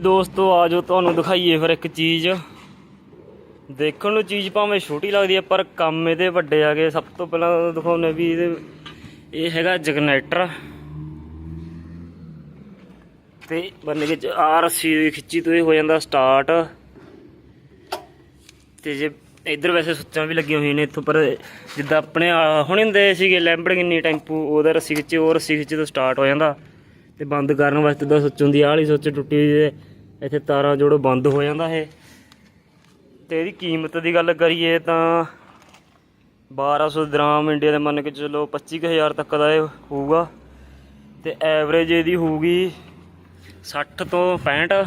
ਦੋਸਤੋ, ਆਜੋ ਤੁਹਾਨੂੰ ਦਿਖਾਈਏ ਫਿਰ ਇੱਕ ਚੀਜ਼। ਦੇਖਣ ਨੂੰ ਚੀਜ਼ ਭਾਵੇਂ ਛੋਟੀ ਲੱਗਦੀ ਹੈ, ਪਰ ਕੰਮ ਇਹਦੇ ਵੱਡੇ ਆ ਗਏ ਸਭ ਤੋਂ ਪਹਿਲਾਂ ਤਾਂ ਦਿਖਾਉਨੇ ਵੀ ਇਹਦੇ ਇਹ ਹੈਗਾ ਜਗਨੇਟਰ ਤੇ ਬੰਨੇ ਵਿੱਚ ਆ ਰੱਸੀ ਖਿੱਚੀ ਤੋਂ ਇਹ ਹੋ ਜਾਂਦਾ ਸਟਾਰਟ। ਤੇ ਜੇ ਇੱਧਰ ਵੈਸੇ ਸੁੱਚਾਂ ਵੀ ਲੱਗੀਆਂ ਹੋਈਆਂ ਨੇ ਇੱਥੋਂ, ਪਰ ਜਿੱਦਾਂ ਆਪਣੇ ਆਹ ਹੁਣ ਹੁੰਦੇ ਸੀਗੇ ਲੈਂਬੜਗਿੰਨੀ ਟੈਂਪੂ, ਉਹਦਾ ਰੱਸੀ ਖਿੱਚੇ, ਉਹ ਰੱਸੀ ਖਿੱਚੇ ਤੋਂ ਸਟਾਰਟ ਹੋ ਜਾਂਦਾ। ਤੇ ਬੰਦ ਕਰਨ ਵਾਸਤੇ ਦਾ ਸੁੱਚ ਹੁੰਦੀ ਆਹ ਵਾਲੀ ਸੁੱਚ ਟੁੱਟੀ ਹੋਈ ਹੈ ਇੱਥੇ ਤਾਰਾਂ ਜੋੜੋ ਬੰਦ ਹੋ ਜਾਂਦਾ ਇਹ। ਤੇ ਇਹਦੀ ਕੀਮਤ ਦੀ ਗੱਲ ਕਰੀਏ ਤਾਂ 1200 ਦਰਾਮ ਇੰਡੀਆ ਦੇ ਮੰਨ ਕੇ ਚਲੋ 25000 ਤੱਕ ਦਾ ਇਹ ਹੋਊਗਾ। ਤੇ ਐਵਰੇਜ ਇਹਦੀ ਹੋਊਗੀ 60 ਤੋਂ 65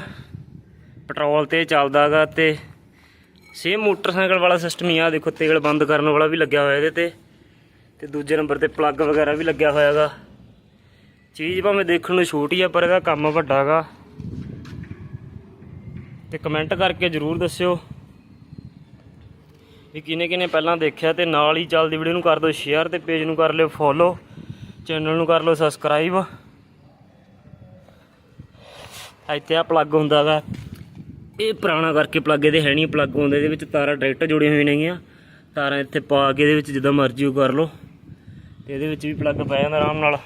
ਪੈਟਰੋਲ ਤੇ ਚੱਲਦਾਗਾ ਤੇ ਸੇਮ ਮੋਟਰਸਾਈਕਲ ਵਾਲਾ ਸਿਸਟਮ ਹੀ ਆ। ਦੇਖੋ ਤੇਲ ਬੰਦ ਕਰਨ ਵਾਲਾ ਵੀ ਲੱਗਿਆ ਹੋਇਆ ਇਹਦੇ ਤੇ। ਤੇ ਦੂਜੇ ਨੰਬਰ ਤੇ ਪਲੱਗ ਵਗੈਰਾ ਵੀ ਲੱਗਿਆ ਹੋਇਆਗਾ ਚੀਜ਼ ਭਾਵੇਂ ਦੇਖਣ ਨੂੰ ਛੋਟੀ ਆ, ਪਰ ਇਹਦਾ ਕੰਮ ਵੱਡਾਗਾ ਤੇ ਕਮੈਂਟ ਕਰਕੇ ਜਰੂਰ ਦੱਸਿਓ ਵੀ ਕਿਨੇ ਕਿਨੇ ਪਹਿਲਾਂ ਦੇਖਿਆ ਤੇ ਨਾਲ ਹੀ ਚੱਲਦੀ ਵੀਡੀਓ ਨੂੰ ਕਰ ਦਿਓ ਸ਼ੇਅਰ ਤੇ ਪੇਜ ਨੂੰ ਕਰ ਲਿਓ ਫੋਲੋ ਚੈਨਲ ਨੂੰ ਕਰ ਲਓ ਸਬਸਕ੍ਰਾਈਬ ਇੱਥੇ ਆ ਪਲੱਗ ਹੁੰਦਾ ਵਾ। ਇਹ ਪੁਰਾਣਾ ਕਰਕੇ ਪਲੱਗ ਇਹਦੇ ਹੈ ਨਹੀਂ ਪਲੱਗ ਹੁੰਦੇ ਇਹਦੇ ਵਿੱਚ ਤਾਰਾਂ ਡਾਇਰੈਕਟ ਜੁੜੀਆਂ ਹੋਈਆਂ ਨੇਗੀਆਂ। ਤਾਰਾਂ ਇੱਥੇ ਪਾ ਕੇ ਇਹਦੇ ਵਿੱਚ ਜਿੱਦਾਂ ਮਰਜ਼ੀ ਉਹ ਕਰ ਲਓ। ਤੇ ਇਹਦੇ ਵਿੱਚ ਵੀ ਪਲੱਗ ਪੈ ਜਾਂਦਾ ਆਰਾਮ ਨਾਲ।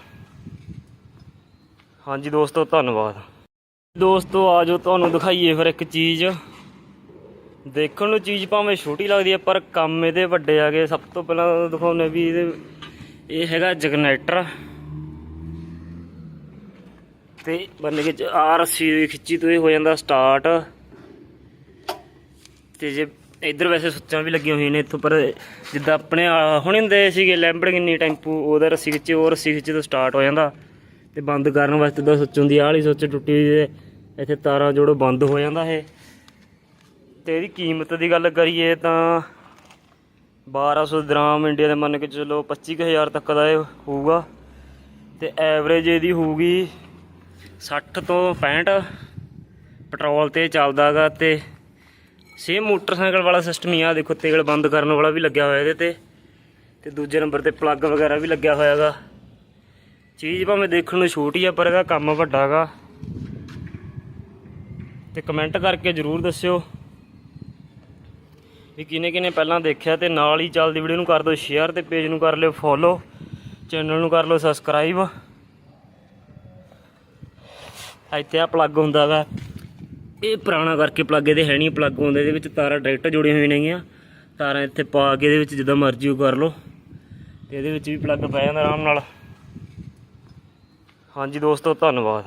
ਹਾਂਜੀ ਦੋਸਤੋ, ਧੰਨਵਾਦ। ਦੋਸਤੋ, ਆਜੋ ਤੁਹਾਨੂੰ ਦਿਖਾਈਏ ਫਿਰ ਇੱਕ ਚੀਜ਼। ਦੇਖਣ ਨੂੰ ਚੀਜ਼ ਭਾਵੇਂ ਛੋਟੀ ਲੱਗਦੀ ਹੈ, ਪਰ ਕੰਮ ਇਹਦੇ ਵੱਡੇ ਆ ਗਏ। ਸਭ ਤੋਂ ਪਹਿਲਾਂ ਤਾਂ ਦਿਖਾਉਨੇ ਵੀ ਇਹਦੇ ਇਹ ਹੈਗਾ ਜਗਨੇਟਰ ਤੇ ਬੰਨੇ ਵਿੱਚ ਆ ਰੱਸੀ ਖਿੱਚੀ ਤੋਂ ਇਹ ਹੋ ਜਾਂਦਾ ਸਟਾਰਟ। ਤੇ ਜੇ ਇੱਧਰ ਵੈਸੇ ਸੁੱਚਾਂ ਵੀ ਲੱਗੀਆਂ ਹੋਈਆਂ ਨੇ ਇੱਥੋਂ, ਪਰ ਜਿੱਦਾਂ ਆਪਣੇ ਆਹ ਹੁਣ ਹੁੰਦੇ ਸੀਗੇ ਲੈਂਬੜਗਿੰਨੀ ਟੈਂਪੂ, ਉਹਦਾ ਰੱਸੀ ਖਿੱਚੇ, ਉਹ ਰੱਸੀ ਖਿੱਚੇ ਤੋਂ ਸਟਾਰਟ ਹੋ ਜਾਂਦਾ। ਤੇ ਬੰਦ ਕਰਨ ਵਾਸਤੇ ਦਾ ਸੁੱਚ ਹੁੰਦੀ ਆਹ ਵਾਲੀ ਸੁੱਚ ਟੁੱਟੀ ਹੋਈ ਹੈ ਇੱਥੇ ਤਾਰਾਂ ਜੋੜੋ ਬੰਦ ਹੋ ਜਾਂਦਾ ਇਹ। ਤੇ ਇਹਦੀ ਕੀਮਤ ਦੀ ਗੱਲ ਕਰੀਏ ਤਾਂ 1200 ਦਰਾਮ ਇੰਡੀਆ ਦੇ ਮੰਨ ਕੇ ਚਲੋ 25000 ਤੱਕ ਦਾ ਇਹ ਹੋਊਗਾ। ਤੇ ਐਵਰੇਜ ਇਹਦੀ ਹੋਊਗੀ 60 ਤੋਂ 65 ਪੈਟਰੋਲ ਤੇ ਚੱਲਦਾਗਾ ਤੇ ਸੇਮ ਮੋਟਰਸਾਈਕਲ ਵਾਲਾ ਸਿਸਟਮ ਹੀ ਆ। ਦੇਖੋ ਤੇਲ ਬੰਦ ਕਰਨ ਵਾਲਾ ਵੀ ਲੱਗਿਆ ਹੋਇਆ ਇਹਦੇ ਤੇ। ਤੇ ਦੂਜੇ ਨੰਬਰ ਤੇ ਪਲੱਗ ਵਗੈਰਾ ਵੀ ਲੱਗਿਆ ਹੋਇਆਗਾ ਚੀਜ਼ ਭਾਵੇਂ ਦੇਖਣ ਨੂੰ ਛੋਟੀ ਆ, ਪਰ ਇਹਦਾ ਕੰਮ ਵੱਡਾ ਵੱਡਾਗਾ ਤੇ ਕਮੈਂਟ ਕਰਕੇ ਜਰੂਰ ਦੱਸਿਓ ਵੀ ਕਿਨੇ ਕਿਨੇ ਪਹਿਲਾਂ ਦੇਖਿਆ ਤੇ ਨਾਲ ਹੀ ਚੱਲਦੀ ਵੀਡੀਓ ਨੂੰ ਕਰ ਦਿਓ ਸ਼ੇਅਰ ਤੇ ਪੇਜ ਨੂੰ ਕਰ ਲਿਓ ਫੋਲੋ ਚੈਨਲ ਨੂੰ ਕਰ ਲਓ ਸਬਸਕ੍ਰਾਈਬ ਇੱਥੇ ਆ ਪਲੱਗ ਹੁੰਦਾ ਵਾ। ਇਹ ਪੁਰਾਣਾ ਕਰਕੇ ਪਲੱਗ ਇਹਦੇ ਹੈ ਨਹੀਂ ਪਲੱਗ ਹੁੰਦਾ ਇਹਦੇ ਵਿੱਚ ਤਾਰਾਂ ਡਾਇਰੈਕਟ ਜੁੜੀਆਂ ਹੋਈਆਂ ਨੇਗੀਆਂ। ਤਾਰਾਂ ਇੱਥੇ ਪਾ ਕੇ ਇਹਦੇ ਵਿੱਚ ਜਿੱਦਾਂ ਮਰਜ਼ੀ ਉਹ ਕਰ ਲਓ। ਤੇ ਇਹਦੇ ਵਿੱਚ ਵੀ ਪਲੱਗ ਪੈ ਜਾਂਦਾ ਆਰਾਮ ਨਾਲ। ਹਾਂਜੀ ਦੋਸਤੋ ਧੰਨਵਾਦ